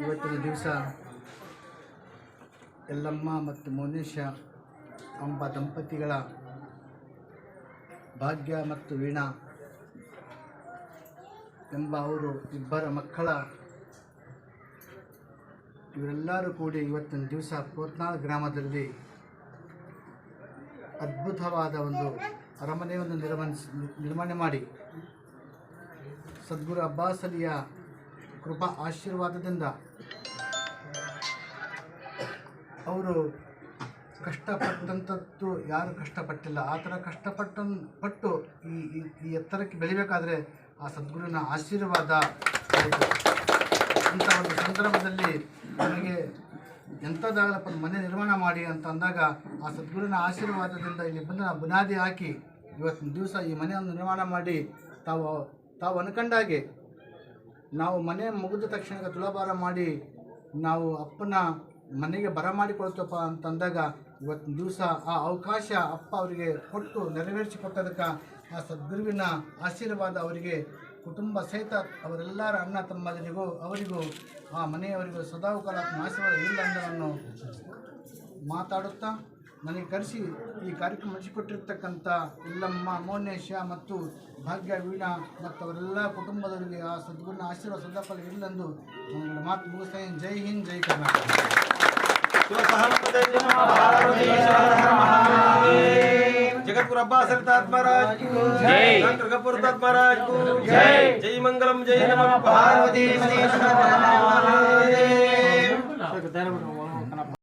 ಇವತ್ತಿನ ದಿವಸ ಎಲ್ಲಮ್ಮ ಮತ್ತು ಮೋನೇಶ ಅಂಬ ದಂಪತಿಗಳ ಭಾಗ್ಯ ಮತ್ತು ವೀಣಾ ಎಂಬ ಅವರು ಇಬ್ಬರ ಮಕ್ಕಳ ಇವರೆಲ್ಲರೂ ಕೂಡಿ ಇವತ್ತಿನ ದಿವಸ ಕೋತ್ನಾಳ್ ಗ್ರಾಮದಲ್ಲಿ ಅದ್ಭುತವಾದ ಒಂದು ಅರಮನೆಯನ್ನು ನಿರ್ಮಿಸಿ ನಿರ್ಮಾಣ ಮಾಡಿ. ಸದ್ಗುರು ಅಬ್ಬಾಸ್ ಅಲಿಯ ಕೃಪಾ ಆಶೀರ್ವಾದದಿಂದ ಅವರು ಕಷ್ಟಪಟ್ಟಂಥದ್ದು ಯಾರು ಕಷ್ಟಪಟ್ಟಿಲ್ಲ. ಆ ಥರ ಕಷ್ಟಪಟ್ಟ ಪಟ್ಟು ಈ, ಈ- ಎತ್ತರಕ್ಕೆ ಬೆಳಿಬೇಕಾದ್ರೆ ಆ ಸದ್ಗುರುವಿನ ಆಶೀರ್ವಾದ ಇಂಥ ಒಂದು ಸಂದರ್ಭದಲ್ಲಿ ನಮಗೆ ಎಂಥದ್ದಾಗಲಪ್ಪ ಮನೆ ನಿರ್ಮಾಣ ಮಾಡಿ ಅಂತ ಅಂದಾಗ ಆ ಸದ್ಗುರುವಿನ ಆಶೀರ್ವಾದದಿಂದ ಇಲ್ಲಿ ಬಂದು ಬುನಾದಿ ಹಾಕಿ ಇವತ್ತಿನ ದಿವಸ ಈ ಮನೆಯನ್ನು ನಿರ್ಮಾಣ ಮಾಡಿ ತಾವು ತಾವು ಅನ್ಕಂಡಾಗೆ ನಾವು ಮನೆ ಮುಗಿದ ತಕ್ಷಣ ತುಲಾಭಾರ ಮಾಡಿ ನಾವು ಅಪ್ಪನ ಮನೆಗೆ ಬರಮಾಡಿಕೊಳ್ತಪ್ಪ ಅಂತಂದಾಗ ಇವತ್ತಿನ ದಿವಸ ಆ ಅವಕಾಶ ಅಪ್ಪ ಅವರಿಗೆ ಕೊಟ್ಟು ನೆರವೇರಿಸಿ ಕೊಟ್ಟದಕ್ಕೆ ಆ ಸದ್ಗುರುವಿನ ಆಶೀರ್ವಾದ ಅವರಿಗೆ ಕುಟುಂಬ ಸಹಿತ ಅವರೆಲ್ಲರ ಅಣ್ಣ ತಮ್ಮದರಿಗೂ, ಅವರಿಗೂ, ಆ ಮನೆಯವರಿಗೂ ಸದಾಕಾಲ ಆಶೀರ್ವಾದ ಇಲ್ಲ ಅಂತ ನಾನು ಮಾತಾಡುತ್ತಾ ನನಗೆ ಕರೆಸಿ ಈ ಕಾರ್ಯಕ್ರಮ ನಡೆಸಿಕೊಟ್ಟಿರ್ತಕ್ಕಂಥ ಇಲ್ಲಮ್ಮ, ಮೌನೇಶ ಮತ್ತು ಭಾಗ್ಯ, ವೀಣಾ ಮತ್ತು ಅವರೆಲ್ಲ ಕುಟುಂಬದವರಿಗೆ ಆ ಸದ್ಗುಣ ಆಶೀರ್ವಾದ ಸದಾಫಲ ಇರಲೆಂದು ನನ್ನ ಮಾತು ಮುಗಿಸ್ತಾ ಜೈ ಹಿಂದ್, ಜೈ ಕರ್ನಾಟಕ. జగద్గురు అబ్బాసరి తాత్మరాజ్ డాక్టర్ కపూర్ తాత్మరాజ్ జై. జై. మంగళం జై నమ. పార్వతీ